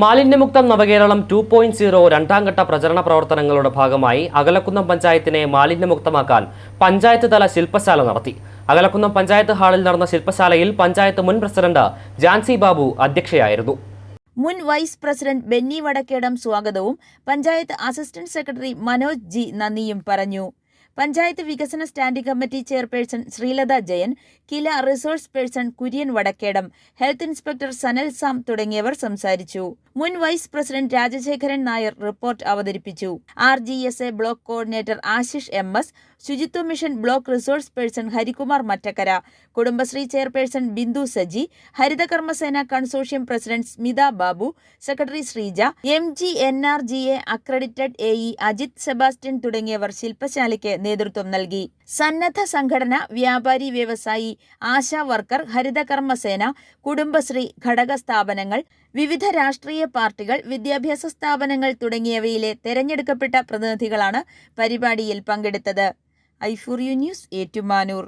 മാലിന്യമുക്തം നവകേരളം two point zero രണ്ടാം ഘട്ട പ്രചരണ പ്രവർത്തനങ്ങളുടെ ഭാഗമായി അകലക്കുന്നം പഞ്ചായത്തിനെ മാലിന്യമുക്തമാക്കാൻ പഞ്ചായത്ത് തല ശില്പശാല നടത്തി. അകലക്കുന്നം പഞ്ചായത്ത് ഹാളിൽ നടന്ന ശില്പശാലയിൽ പഞ്ചായത്ത് മുൻ പ്രസിഡന്റ് ജാൻസി ബാബു അധ്യക്ഷയായിരുന്നു. മുൻ വൈസ് പ്രസിഡന്റ് ബെന്നി വടക്കേടം സ്വാഗതവും panchayat assistant secretary Manoj G നന്ദിയും പറഞ്ഞു. പഞ്ചായത്ത് വികസന standing committee chairperson Sreelatha Jayan KILA resource person Kurian Vadakkedam health inspector Sanal Sam തുടങ്ങിയവർ സംസാരിച്ചു. മുൻ vice president Rajasekharan Nair report അവതരിപ്പിച്ചു. R G S A block coordinator Ashish M S ശുചിത്വ mission block resource person Harikumar Mattakkara Kudumbashree chairperson Bindu Saji Haritha Karma Sena consortium president Smitha Babu secretary Sreeja M G N R G A accredited A E Ajith Sebastian തുടങ്ങിയവർ ശില്പശാലയ്ക്ക് നേതൃത്വം നൽകി. സന്നദ്ധ സംഘടന വ്യാപാരി വ്യവസായി ASHA worker ഹരിതകർമ്മസേന കുടുംബശ്രീ ഘടക സ്ഥാപനങ്ങൾ വിവിധ രാഷ്ട്രീയ പാർട്ടികൾ വിദ്യാഭ്യാസ സ്ഥാപനങ്ങൾ തുടങ്ങിയവയിലെ തെരഞ്ഞെടുക്കപ്പെട്ട പ്രതിനിധികളാണ് പരിപാടിയിൽ പങ്കെടുത്തത്. ഐഫുറിയു ന്യൂസ് ഏറ്റുമാനൂർ.